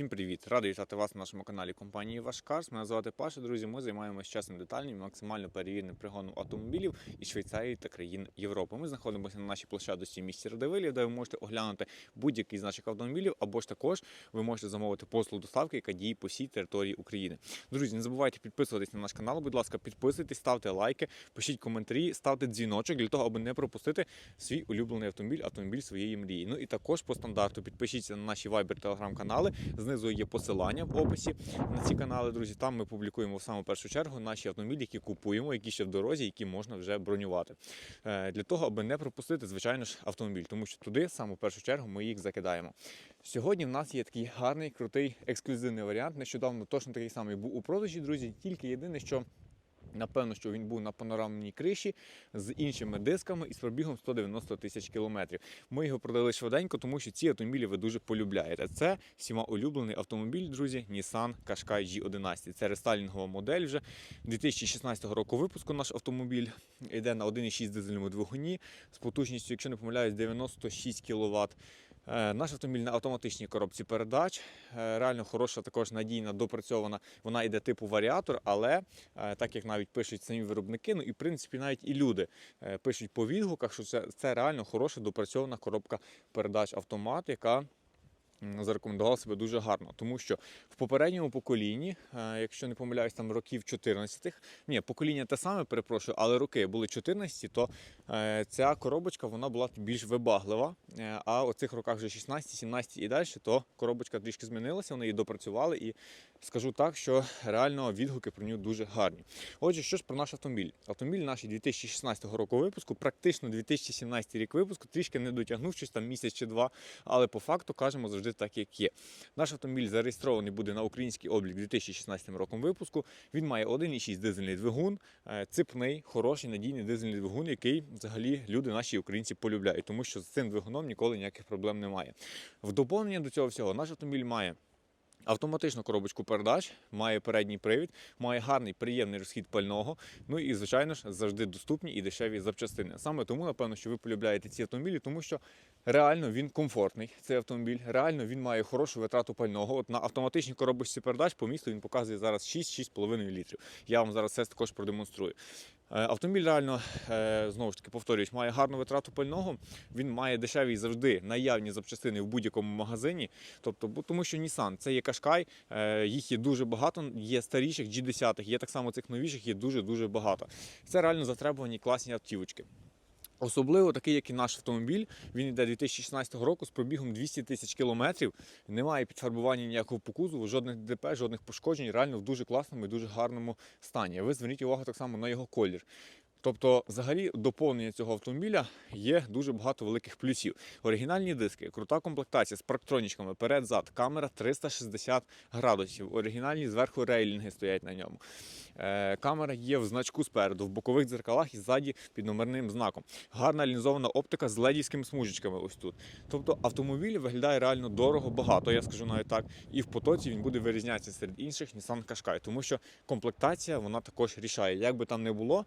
Всім привіт! Радий вітати вас на нашому каналі компанії Вашкарс. Мене звати Паша. Друзі, ми займаємося чесним детальним, максимально перевіреним пригоном автомобілів із Швейцарії та країн Європи. Ми знаходимося на нашій площадці в місті Радивилів, де ви можете оглянути будь-який з наших автомобілів, або ж також ви можете замовити послугу доставки, яка діє по всій території України. Друзі, не забувайте підписуватись на наш канал. Будь ласка, підписуйтесь, ставте лайки, пишіть коментарі, ставте дзвіночок для того, аби не пропустити свій улюблений автомобіль, автомобіль своєї мрії. Ну і також по стандарту підпишіться на наші Viber Telegram канали. Знизу є посилання в описі на ці канали, друзі. Там ми публікуємо в саму першу чергу наші автомобілі, які купуємо, які ще в дорозі, які можна вже бронювати. Е, Для того, аби не пропустити, звичайно ж, автомобіль, тому що туди, в першу чергу, ми їх закидаємо. Сьогодні в нас є такий гарний, крутий, ексклюзивний варіант. Нещодавно точно такий самий був у продажі, друзі. Тільки єдине, що. Напевно, що він був на панорамній криші з іншими дисками і з пробігом 190 тисяч кілометрів. Ми його продали швиденько, тому що ці автомобілі ви дуже полюбляєте. Це всіма улюблений автомобіль, друзі, Nissan Qashqai G11. Це рестайлінгова модель вже 2016 року випуску. Наш автомобіль йде на 1,6 дизельному двигуні з потужністю, якщо не помиляюсь, 96 кВт. Е, Наш автомобіль на автоматичній коробці передач. Е, Реально хороша, також надійна, допрацьована. Вона йде типу варіатор, але е, так як навіть пишуть самі виробники, ну і в принципі навіть і люди пишуть по відгуках, що це, це реально хороша допрацьована коробка передач автомат, яка м, зарекомендувала себе дуже гарно, тому що в попередньому поколінні, е, якщо не помиляюсь, там років 14-х, ні, покоління те саме, перепрошую, але роки були 14, то е, ця коробочка вона була більш вибаглива. Е, А у цих роках вже 16, 17 і далі, то коробочка трішки змінилася, вони її допрацювали і скажу так, що реально відгуки про нього дуже гарні. Отже, що ж про наш автомобіль? Автомобіль наш 2016 року випуску, практично 2017 рік випуску, трішки не дотягнув щось там місяць чи два, але по факту кажемо завжди так, як є. Наш автомобіль зареєстрований буде на український облік 2016 роком випуску. Він має 1,6 дизельний двигун, е, ципний, хороший, надійний дизельний двигун, який взагалі люди наші українці полюбляють, тому що з цим двигуном ніколи ніяких проблем немає. В доповнення до цього всього наш автомобіль має. Автоматичну коробочку передач, має передній привід, має гарний приємний розхід пального. Ну і звичайно ж завжди доступні і дешеві запчастини. Саме тому, напевно, що ви полюбляєте ці автомобілі, тому що реально він комфортний. Цей автомобіль, реально він має хорошу витрату пального. От на автоматичній коробочці передач по місту він показує зараз 6-6,5 літрів. Я вам зараз це також продемонструю. Е, Автомобіль реально е, знову ж таки повторюсь, має гарну витрату пального. Він має дешеві завжди наявні запчастини в будь-якому магазині. Тобто, тому що Nissan це є Qashqai, е, їх є дуже багато. Є старіших G10, є так само цих новіших, є дуже дуже багато. Це реально затребувані класні автівочки. Особливо такий, як і наш автомобіль, він йде 2016 року з пробігом 200 тисяч кілометрів. Немає підфарбування ніякого по кузову, жодних ДП, жодних пошкоджень. Реально в дуже класному і дуже гарному стані. Ви зверніть увагу так само на його колір. Тобто, взагалі, доповнення цього автомобіля є дуже багато великих плюсів. Оригінальні диски, крута комплектація з парктронічками, перед-зад, камера 360 градусів. Оригінальні зверху рейлінги стоять на ньому. Е, камера є в значку спереду, в бокових дзеркалах і ззаді під номерним знаком. Гарна лінзована оптика з ледівськими смужечками ось тут. Тобто автомобіль виглядає реально дорого, багато, я скажу навіть так. І в потоці він буде вирізнятися серед інших Nissan Qashqai, тому що комплектація вона також рішає. Як би там не було,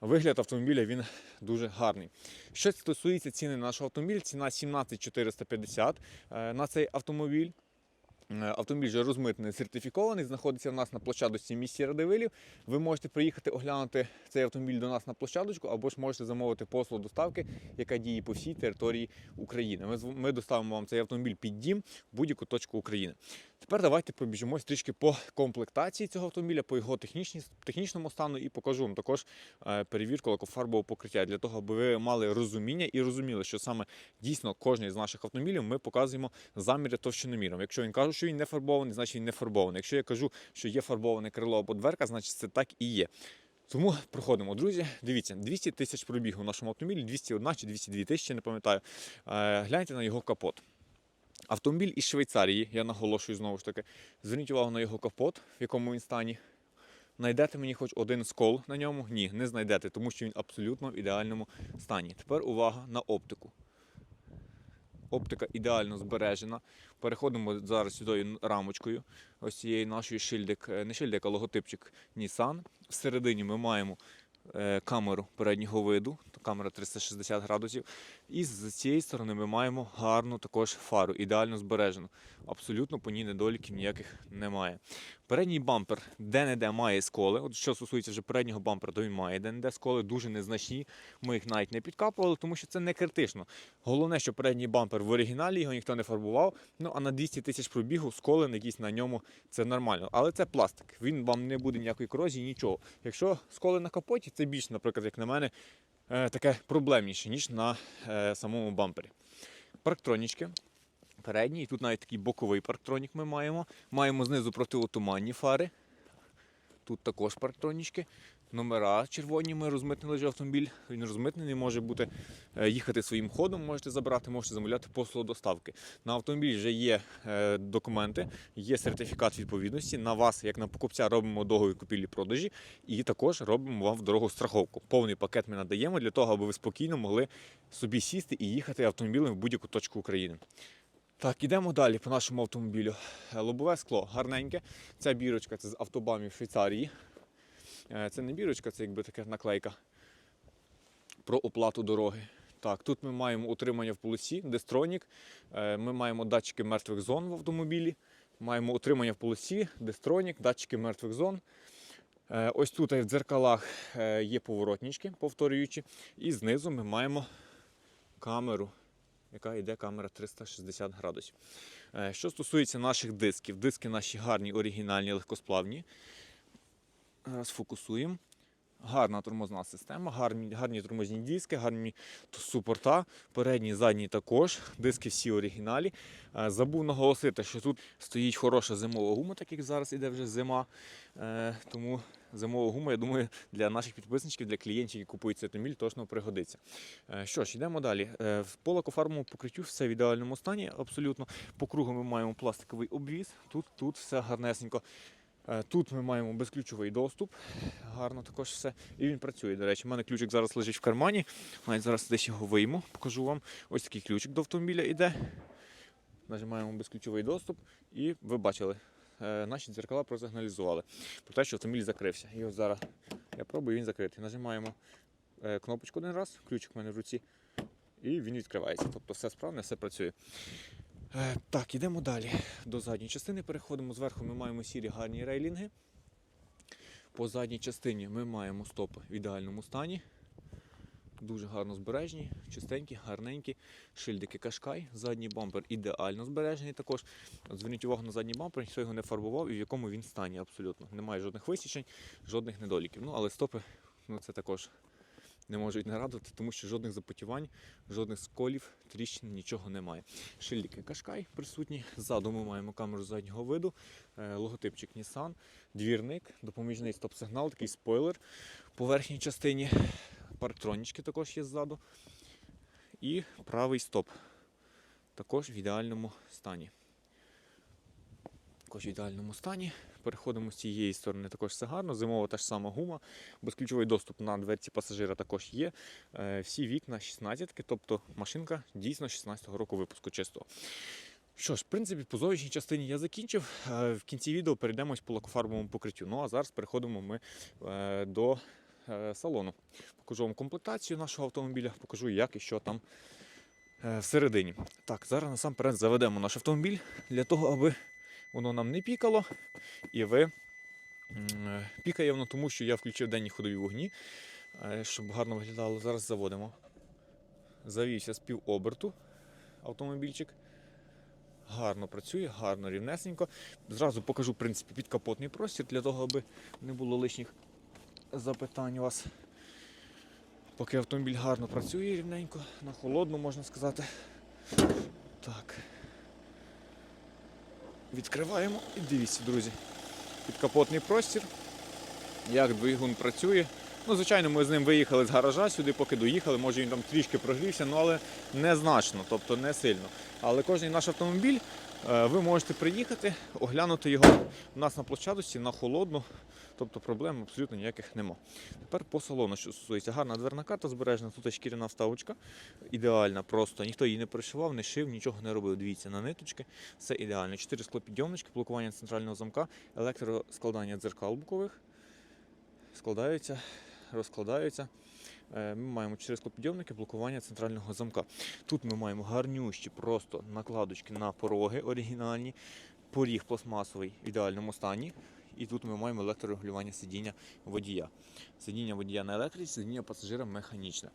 Вигляд автомобіля він дуже гарний. Що стосується ціни нашого автомобіля, ціна 17 450 е, на цей автомобіль. Е, Автомобіль вже розмитний, сертифікований, знаходиться у нас на площадочці в місті Радивилів. Ви можете приїхати оглянути цей автомобіль до нас на площадочку, або ж можете замовити послугу доставки, яка діє по всій території України. Ми, ми доставимо вам цей автомобіль під дім в будь-яку точку України. Тепер давайте пробіжимось трішки по комплектації цього автомобіля, по його технічному стану і покажу вам також е, перевірку лакофарбового покриття для того, аби ви мали розуміння і розуміли, що саме дійсно кожний з наших автомобілів ми показуємо заміри товщиноміром. Якщо він каже, що він не фарбований, значить він не фарбований. Якщо я кажу, що є фарбоване крило або дверка, значить це так і є. Тому проходимо, друзі. Дивіться, 200 тисяч пробігу в нашому автомобілі, 201 чи 202 тисячі, не пам'ятаю. Е, Гляньте на його капот. Автомобіль із Швейцарії, я наголошую знову ж таки. Зверніть увагу на його капот, в якому він стані. Знайдете мені хоч один скол на ньому? Ні, не знайдете, тому що він абсолютно в ідеальному стані. Тепер увага на оптику. Оптика ідеально збережена. Переходимо зараз сюди рамочкою. Ось цієї нашої шильдик, е, не шильдик, а логотипчик Nissan. Всередині ми маємо е, камеру переднього виду. Камера 360 градусів. І з цієї сторони ми маємо гарну також фару, ідеально збережену. Абсолютно по ній недоліків ніяких немає. Передній бампер де-не-де має сколи. От що стосується вже переднього бампера, то він має де-не-де сколи, дуже незначні. Ми їх навіть не підкапували, тому що це не критично. Головне, що передній бампер в оригіналі його ніхто не фарбував. Ну а на 200 тисяч пробігу сколи якісь на ньому це нормально. Але це пластик. Він вам не буде ніякої корозії, нічого. Якщо сколи на капоті, це більш, наприклад, як на мене, таке проблемніше, ніж на е, самому бампері. Парктронічки. Передній, і тут навіть такий боковий парктронік ми маємо. Маємо знизу протиотуманні фари. Тут також парктронічки. Номера червоні ми розмитнили вже автомобіль. Він розмитнений, може бути е, їхати своїм ходом, можете забрати, можете замовляти послугу доставки. На автомобілі вже є е, документи, є сертифікат відповідності. На вас, як на покупця, робимо договір купівлі-продажі і також робимо вам в дорогу страховку. Повний пакет ми надаємо для того, аби ви спокійно могли собі сісти і їхати автомобілем в будь-яку точку України. Так, ідемо далі по нашому автомобілю. Лобове скло гарненьке. Ця бірочка це з автобамів Швейцарії. Е, Це не бірочка, це якби така наклейка про оплату дороги. Так, тут ми маємо утримання в полосі, дестронік. Е, Ми маємо датчики мертвих зон в автомобілі. Маємо утримання в полосі, дестронік, датчики мертвих зон. Е, Ось тут в дзеркалах є поворотнички, повторюючи. І знизу ми маємо камеру яка йде камера 360 градусів. Що стосується наших дисків, диски наші гарні, оригінальні, легкосплавні. Зараз фокусуємо. Гарна тормозна система, гарні, гарні тормозні диски, гарні супорта, передні, задні також. Диски всі оригіналі. Е, Забув наголосити, що тут стоїть хороша зимова гума, так як зараз іде вже зима. Е, Тому зимова гума, я думаю, для наших підписників, для клієнтів, які купують цей автомобіль, точно пригодиться. Е, Що ж, йдемо далі. Е, по лакофарбовому покриттю все в ідеальному стані, абсолютно. По кругу ми маємо пластиковий обвіз, тут, тут все гарнесенько. Е, Тут ми маємо безключовий доступ. Гарно також все. І він працює. До речі, у мене ключик зараз лежить в кармані. Навіть зараз десь його вийму, покажу вам. Ось такий ключик до автомобіля йде. Нажимаємо безключовий доступ, і ви бачили, е, наші дзеркала просигналізували про те, що автомобіль закрився. І от зараз я пробую, він закритий. Нажимаємо е, кнопочку один раз, ключик в мене в руці, і він відкривається. Тобто все справне, все працює. Е, Так, ідемо далі. До задньої частини переходимо. Зверху ми маємо сірі гарні рейлінги. По задній частині ми маємо стопи в ідеальному стані. Дуже гарно збережені, чистенькі, гарненькі. Шильдики Кашкай, задній бампер ідеально збережений також. Зверніть увагу на задній бампер, ніхто його не фарбував і в якому він стані абсолютно. Немає жодних висічень, жодних недоліків. Ну, але стопи ну, це також не можуть не радувати, тому що жодних запотівань, жодних сколів, тріщин, нічого немає. Шильдики Кашкай присутні. Ззаду ми маємо камеру заднього виду, е, логотипчик Nissan, двірник, допоміжний стоп-сигнал, такий спойлер по верхній частині. Парктронічки також є ззаду. І правий стоп. Також в ідеальному стані. Також в ідеальному стані. Переходимо з цієї сторони, також все гарно. Зимова та ж сама гума. Безключовий доступ на дверці пасажира також є. Е, Всі вікна 16, тобто машинка дійсно 16-го року випуску чистого. Що ж, в принципі, по зовнішній частині я закінчив. Е, В кінці відео перейдемо по лакофарбовому покриттю. Ну а зараз переходимо ми е, до салону. Покажу вам комплектацію нашого автомобіля, покажу, як і що там всередині. Так, зараз насамперед заведемо наш автомобіль для того, аби воно нам не пікало. І ви е, пікає воно, тому що я включив денні ходові вогні, е, щоб гарно виглядало. Зараз заводимо. Завівся з півоберту автомобільчик. Гарно працює, гарно, рівнесенько. Зразу покажу, в принципі, підкапотний простір для того, аби не було лишніх запитань у вас. Поки автомобіль гарно працює рівненько, на холодну можна сказати. Так. Відкриваємо і дивіться, друзі. Підкапотний простір. Як двигун працює. Ну, звичайно, ми з ним виїхали з гаража сюди, поки доїхали. Може він там трішки прогрівся, ну але незначно, тобто не сильно. Але кожен наш автомобіль е, ви можете приїхати, оглянути його у нас на площадості, на холодну. Тобто проблем абсолютно ніяких нема. Тепер по салону, що стосується, гарна дверна карта збережена, тут шкіряна вставочка. Ідеальна просто. Ніхто її не пришивав, не шив, нічого не робив. Дивіться на ниточки. Все ідеально. Чотири склопідйомнички, блокування центрального замка, електроскладання дзеркал бокових. Складаються, розкладаються. Е, Ми маємо чотири склопідйомники блокування центрального замка. Тут ми маємо гарнющі просто накладочки на пороги оригінальні, поріг пластмасовий в ідеальному стані. І тут ми маємо електрорегулювання сидіння водія. Сидіння водія на електриці, сидіння пасажира механічне.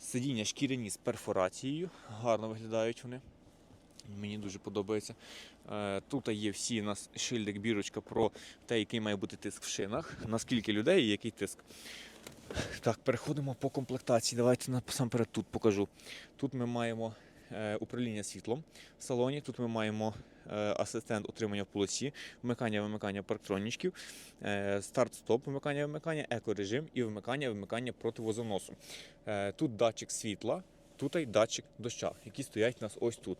Сидіння шкіряні з перфорацією, гарно виглядають вони. Мені дуже подобається. Е, Тут є всі у нас шильдик, бірочка про те, який має бути тиск в шинах, наскільки людей і який тиск. Так, переходимо по комплектації. Давайте насамперед тут покажу. Тут ми маємо е, управління світлом в салоні. Тут ми маємо асистент утримання в полосі, вмикання вимикання парктронічків, е, старт-стоп, вимикання вимикання, екорежим і вмикання вимикання противозоносу. Е, тут датчик світла, тут і датчик доща, які стоять у нас ось тут.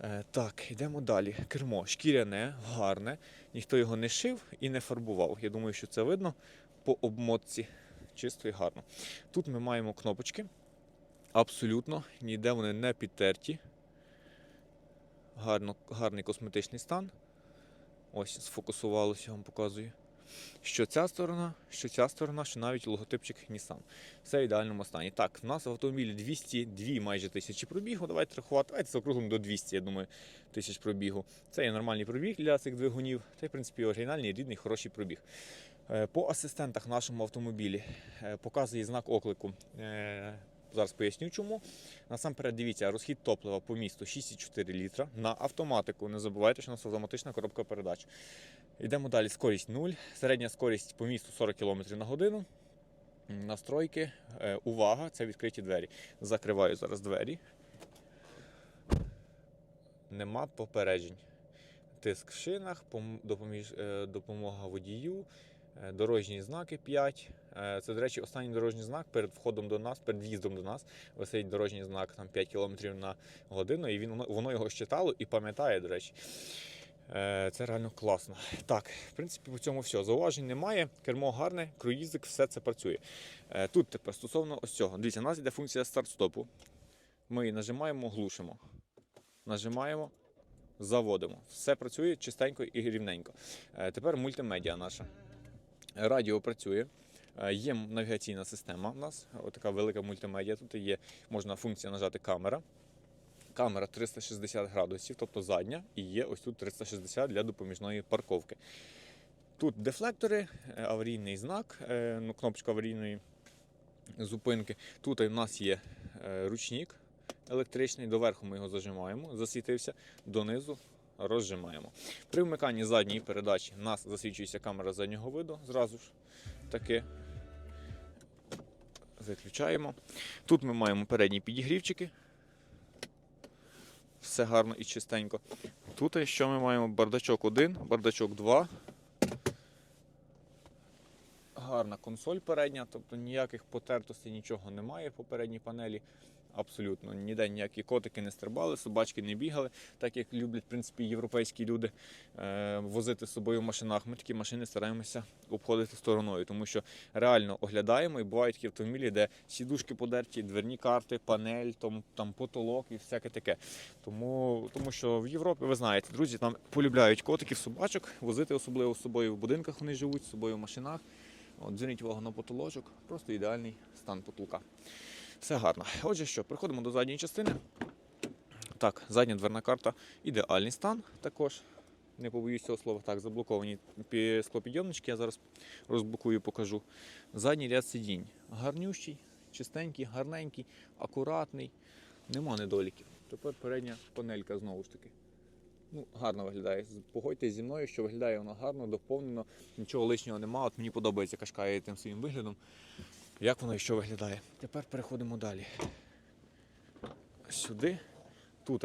Е, Так, йдемо далі. Кермо шкіряне, гарне, ніхто його не шив і не фарбував. Я думаю, що це видно по обмотці. Чисто і гарно. Тут ми маємо кнопочки. Абсолютно, ніде вони не підтерті. Гарно, гарний косметичний стан. Ось сфокусувалося, вам показую. Що ця сторона, що ця сторона, що навіть логотипчик Nissan. Все в ідеальному стані. Так, в нас в автомобілі 202 майже тисячі пробігу. Давайте рахувати. Давайте заокруглимо до 200, я думаю, тисяч пробігу. Це є нормальний пробіг для цих двигунів. Й, в принципі, оригінальний, рідний, хороший пробіг. Е, По асистентах в нашому автомобілі е, показує знак оклику. Зараз поясню чому. Насамперед, дивіться, розхід топлива по місту 6,4 літра на автоматику. Не забувайте, що у нас автоматична коробка передач. Йдемо далі. Скорість 0. Середня скорість по місту 40 км на годину. Настройки. Е, Увага, це відкриті двері. Закриваю зараз двері. Нема попереджень. Тиск в шинах, допоміж, е, допомога водію, дорожні знаки 5. Е, Це, до речі, останній дорожній знак перед входом до нас, перед в'їздом до нас. Висить дорожній знак там 5 км на годину, і він, воно, його щитало і пам'ятає, до речі. Е, Це реально класно. Так, в принципі, по цьому все. Зауважень немає, кермо гарне, круїзик, все це працює. Е, Тут тепер стосовно ось цього. Дивіться, у нас йде функція старт-стопу. Ми її нажимаємо, глушимо. Нажимаємо, заводимо. Все працює чистенько і рівненько. Е, Тепер мультимедіа наша. Радіо працює. Е, Є навігаційна система у нас, така велика мультимедіа. Тут є можна функція нажати камера. Камера 360 градусів, тобто задня, і є ось тут 360 для допоміжної парковки. Тут дефлектори, е, аварійний знак, е, ну, кнопочка аварійної зупинки. Тут у нас є ручник електричний, доверху ми його зажимаємо, засвітився, донизу розжимаємо. При вмиканні задньої передачі у нас засвічується камера заднього виду, зразу ж таки. Виключаємо. Тут ми маємо передні підігрівчики. Все гарно і чистенько. Тут що ми маємо? Бардачок 1, бардачок 2. Гарна консоль передня, тобто ніяких потертостей, нічого немає по передній панелі. Абсолютно ніде ніякі котики не стрибали, собачки не бігали, так як люблять в принципі європейські люди е, возити з собою в машинах. Ми такі машини стараємося обходити стороною, тому що реально оглядаємо і бувають такі автомобілі, де сідушки подерті, дверні карти, панель, там, там потолок і всяке таке. Тому, тому що в Європі, ви знаєте, друзі там полюбляють котиків, собачок, возити особливо з собою в будинках вони живуть, з собою в машинах. От, зверніть увагу на потолочок, просто ідеальний стан потолка. Все гарно. Отже, що, переходимо до задньої частини. Так, задня дверна карта, ідеальний стан також. Не побоюсь цього слова. Так, заблоковані склопідйомнички, я зараз розблокую, покажу. Задній ряд сидінь. Гарнющий, чистенький, гарненький, акуратний. Нема недоліків. Тепер передня панелька знову ж таки. Ну, гарно виглядає. Погодьтесь зі мною, що виглядає воно гарно, доповнено, нічого лишнього немає. От мені подобається кашкає тим своїм виглядом. Як воно і що виглядає. Тепер переходимо далі. Сюди, тут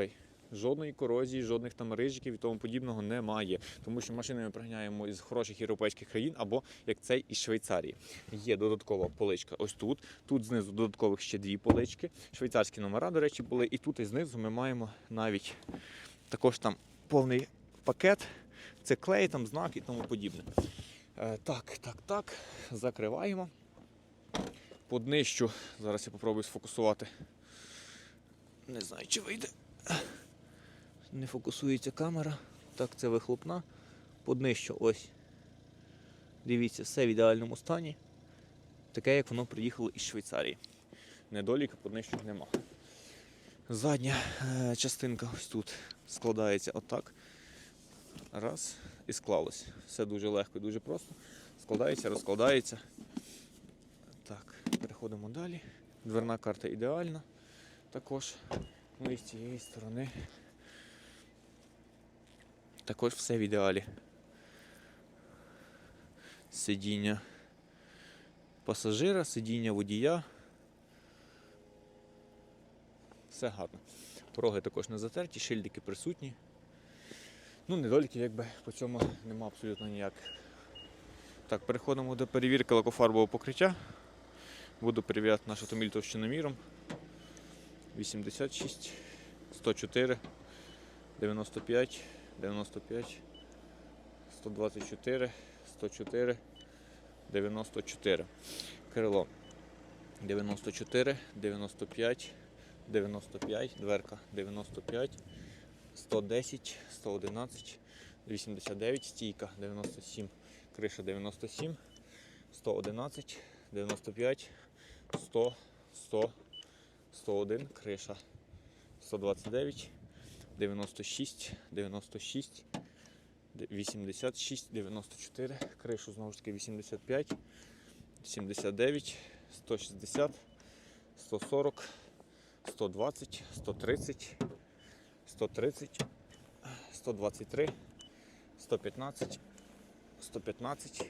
жодної корозії, жодних там рижиків і тому подібного немає. Тому що машини ми приганяємо із хороших європейських країн або як цей із Швейцарії. Є додаткова поличка ось тут. Тут знизу додаткових ще дві полички. Швейцарські номера, до речі, були. І тут і знизу ми маємо навіть також там повний пакет. Це клей, там знак і тому подібне. Е, так, так, так. Закриваємо. Поднищу. Зараз я попробую сфокусувати. Не знаю, чи вийде. Не фокусується камера. Так, це вихлопна. Поднищу ось. Дивіться, все в ідеальному стані. таке, як воно приїхало із Швейцарії. Недоліки поднищок нема. Задня е, частинка ось тут складається отак. Раз. І склалось. Все дуже легко і дуже просто. Складається, розкладається. Переходимо далі. Дверна карта ідеальна. Також. Ну і з цієї сторони. Також все в ідеалі. Сидіння пасажира, сидіння водія. Все гарно. Пороги також не затерті, шильдики присутні. Ну, недоліків якби по цьому нема абсолютно ніяких. Так, переходимо до перевірки лакофарбового покриття. Буду перевіряти наш автомобіль товщиноміром. 86, 104, 95, 95, 124, 104, 94. Крило 94, 95, 95, дверка 95, 110, 111, 89, стійка 97, криша 97, 111, 95, 100, 100, 101, криша 129, 96, 96, 86, 94, кришу знову ж таки 85, 79, 160, 140, 120, 130, 130, 123, 115, 115,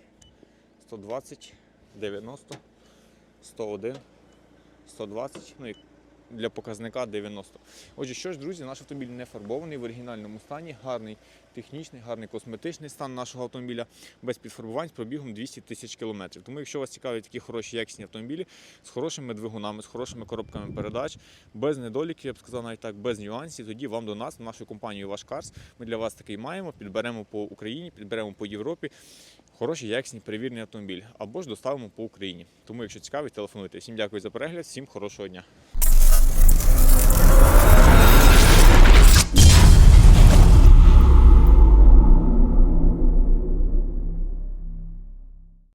120, 90, 101, 120, ну і для показника 90. Отже, що ж, друзі, наш автомобіль не фарбований в оригінальному стані, гарний технічний, гарний косметичний стан нашого автомобіля без підфарбувань з пробігом 200 тисяч кілометрів. Тому, якщо вас цікавлять такі хороші якісні автомобілі з хорошими двигунами, з хорошими коробками передач, без недоліків, я б сказав, навіть так, без нюансів, тоді вам до нас, в нашу компанію Ваш Карс. Ми для вас такий маємо, підберемо по Україні, підберемо по Європі. Хороші, якісні, перевірені автомобіль або ж доставимо по Україні. Тому, якщо цікавий, телефонуйте. Всім дякую за перегляд, всім хорошого дня.